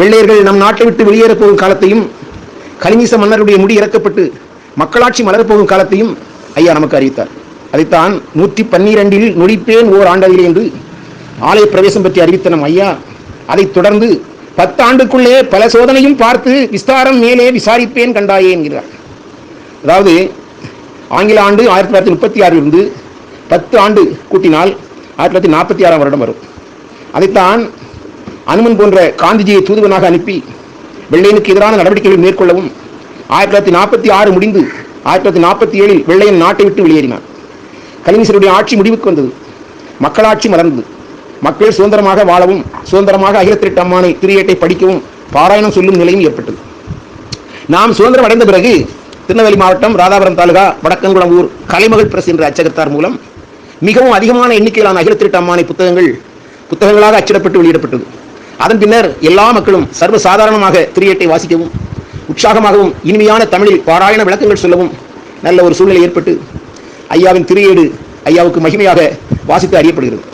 வெள்ளையர்கள் நம் நாட்டை விட்டு வெளியேறப் போகும் காலத்தையும் கலிமீச மன்னருடைய முடி இறக்கப்பட்டு மக்களாட்சி மலரப் போகும் காலத்தையும் ஐயா நமக்கு அறிவித்தார். அதைத்தான் நூற்றி பன்னிரெண்டில் நொடிப்பேன் ஓர் ஆண்டதிலே என்று ஆலய பிரவேசம் பற்றி அறிவித்த நம் ஐயா அதைத் தொடர்ந்து பத்து ஆண்டுக்குள்ளே பல சோதனையும் பார்த்து விஸ்தாரம் மேலே விசாரிப்பேன் கண்டாயே என்கிறார். அதாவது ஆங்கில ஆண்டு ஆயிரத்தி தொள்ளாயிரத்தி முப்பத்தி ஆறிலிருந்து பத்து ஆண்டு கூட்டினால் ஆயிரத்தி தொள்ளாயிரத்தி நாற்பத்தி ஆறாம் வருடம் வரும். அதைத்தான் அனுமன் போன்ற காந்திஜியை தூதுவனாக அனுப்பி வெள்ளையனுக்கு எதிரான நடவடிக்கைகளை மேற்கொள்ளவும் ஆயிரத்தி தொள்ளாயிரத்தி நாற்பத்தி ஆறு முடிந்து ஆயிரத்தி தொள்ளாயிரத்தி நாற்பத்தி ஏழில் வெள்ளையன் நாட்டை விட்டு வெளியேறினார். கலைஞருடைய ஆட்சி முடிவுக்கு வந்தது. மக்களாட்சி மலர்ந்தது. மக்கள் சுதந்திரமாக வாழவும் சுதந்திரமாக அகிலத்திரட்டு அம்மானை திரியேட்டை படிக்கவும் பாராயணம் சொல்லும் நிலையும் ஏற்பட்டது. நாம் சுதந்திரம் அடைந்த பிறகு திருநெல்வேலி மாவட்டம் ராதாபுரம் தாலுகா வடக்கன்குளம் ஊர் கலைமகள் பிரஸ் என்ற அச்சகத்தார் மூலம் மிகவும் அதிகமான எண்ணிக்கையிலான அகிலத்திரட்டு அம்மானை புத்தகங்கள் புத்தகங்களாக அச்சிடப்பட்டு வெளியிடப்பட்டது. அதன் பின்னர் எல்லா மக்களும் சர்வ சாதாரணமாக திரியேட்டை வாசிக்கவும் உற்சாகமாகவும் இனிமையான தமிழில் பாராயண விளக்கங்கள் சொல்லவும் நல்ல ஒரு சூழ்நிலை ஏற்பட்டு ஐயாவின் திரியேடு ஐயாவுக்கு மகிமையாக வாசித்து அறியப்படுகிறது.